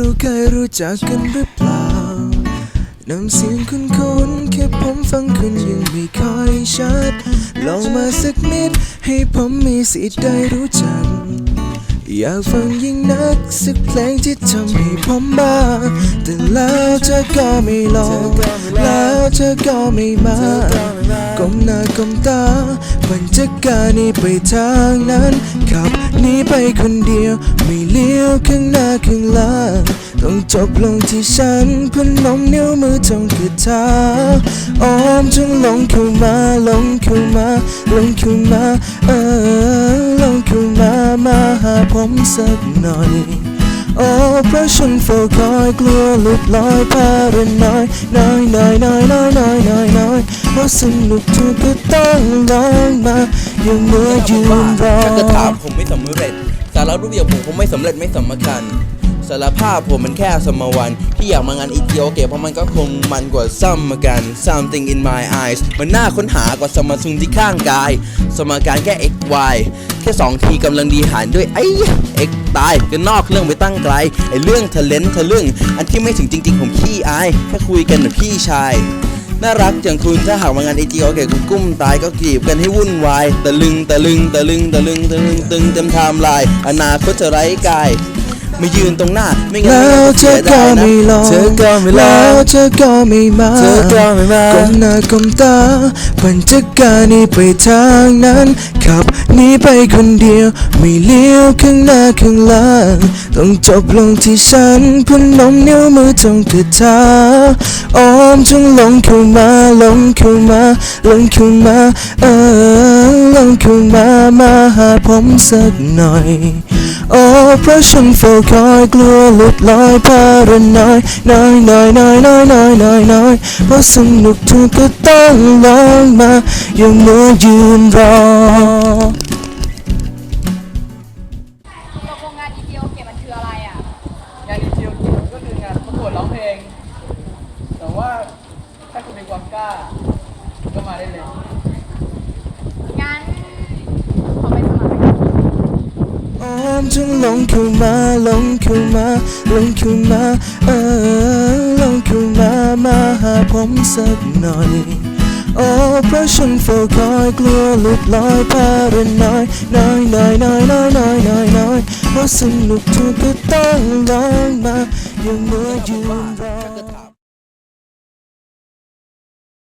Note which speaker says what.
Speaker 1: เราเคยรู้จักกันหรือเปล่าน้ำเสียงคุ้นๆแค่ผมฟังคุณยังไม่ค่อยชัด ลองมาสักนิด ให้ผมมีสิทธิ์ได้รู้จัก อยากฟังยิ่งนักสักเพลงที่ทำให้ผมบ้าแต่แล้วเธอก็ไม่ลอง แล้วเธอก็ไม่มา ก้มหน้าก้มตาบรรยากาศนี้ไปทางนั้นขับหนีไปคนเดียว ไม่เลี้ยวข้างหน้าข้างหลังต้องจบลงที่ฉันพนมนิ้วมือจองคือเท้าอ้อมจงลงเข้ามาลงเข้ามาลงเข้ามาเออลงเข้ามามาหาผมสักหน่อยโอ้เพราะฉันเฝ้าคอยกลัวหลุดลอยพาเรนน้อยน้อยน้อยน้อยน้อยน้อยน้อย เพราะสนุกทุกก็ต้องลองมายังเมื่อยืนรอ
Speaker 2: ถ้าเกิดถามผมไม่สำเร็จ สารรูปอย่างผมคงไม่สำเร็จไม่สำคัญสารภาพผมมันแค่สมวันที่อยากมางานอีเกียวเกเพราะมันก็คงมันกว่าซ้ำมากัน something in my eyes มันน่าค้นหากว่าสมซุงที่ข้างกาย สมการแค่ x y แค่สองทีกำลังดีหารด้วยไอ้ x ตายก็นอกเรื่องไปตั้งไกลไอ้เรื่องทะเลนทะลึ่งอันที่ไม่ถึงจริง ๆ ผมขี้อายแค่คุยกันแบบพี่ชาย น่ารักอย่างคุณถ้าหากมางานไอจีโอเคคุณกุ้มตายก็กรีบกันให้วุ่นวายตะลึงตะลึงตะลึงตะลึงตะลึงตึงเต็มไทม์ไลน์อนาคตจะไร้กาย มายืนตรงหน้า ไม่งั้น
Speaker 1: แล้วเธ
Speaker 2: เสี
Speaker 1: อยก็
Speaker 2: ดายนะ
Speaker 1: ไม่ลอง
Speaker 2: เธอก็ไม่ล
Speaker 1: แล้
Speaker 2: อ
Speaker 1: ว
Speaker 2: ง
Speaker 1: เธอก็ไม่มา
Speaker 2: เธอก็ไม่มา
Speaker 1: ก้มหน้าก้มตาปั่นจักรยานหนี้ไปทางนั้นขับหนีไปคนเดียว ไม่เลี้ยวข้างหน้าข้างหล่างต้องจบลงที่ฉันพนมนิ้วมือท่องคาถาอ้อมจงลงเข้ามาลงเข้ามาลงเข้ามาเออลงเข้ามามาหาผมสักหน่อย โอ้เพราะฉันเฝ้าคอยกลัวหลุดลอยพาเรนน้อยน้อยน้อยน้อยน้อยน้อยน้อยน้อยเพราะสนุกทุกก็ต้องลองมายังมัวยืนรอ
Speaker 3: ตกลงงานอีเดียวเก็บมันคืออะไรอะ
Speaker 4: งานอีเจียวกิจก็คืองานประกวดร้องเพลง แต่ว่าถ้าคุณมีความกล้าก็มาได้เลย
Speaker 3: งั้นขอไปสมัคร
Speaker 1: อ้อมจงลงเข้ามาลงเข้ามาลงเข้ามาเออลงเข้ามามาหาผมสักหน่อยโอ้เพราะฉันเฝ้าคอยกลัวหลุดลอยพาเรนน้อยน้อยน้อยน้อยน้อยน้อยน้อยน้อยเพราะสนุกทุกก็ต้องลองมาอยังเมื่อยืนรอ